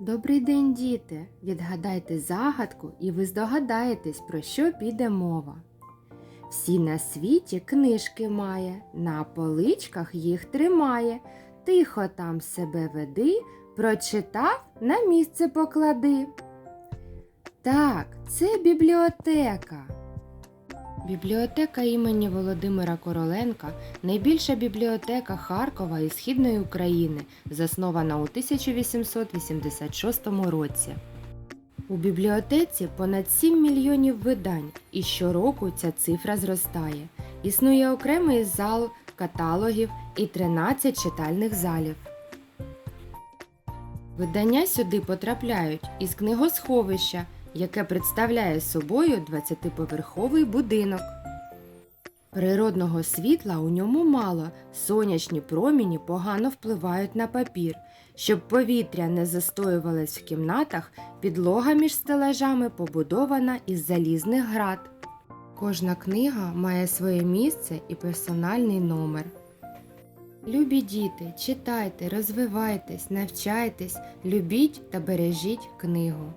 Добрий день, діти! Відгадайте загадку і ви здогадаєтесь, про що піде мова. Всі на світі книжки має, на поличках їх тримає. Тихо там себе веди, прочитав, на місце поклади. Так, це бібліотека. Бібліотека імені Володимира Короленка найбільша бібліотека Харкова і Східної України, заснована у 1886 році. У бібліотеці понад 7 мільйонів видань, і щороку ця цифра зростає. Існує окремий зал каталогів і 13 читальних залів. Видання сюди потрапляють із книгосховища, яке представляє собою 20-поверховий будинок. Природного світла у ньому мало, сонячні проміні погано впливають на папір. Щоб повітря не застоювалось в кімнатах, підлога між стелажами побудована із залізних град. Кожна книга має своє місце і персональний номер. Любі діти, читайте, розвивайтесь, навчайтесь, любіть та бережіть книгу.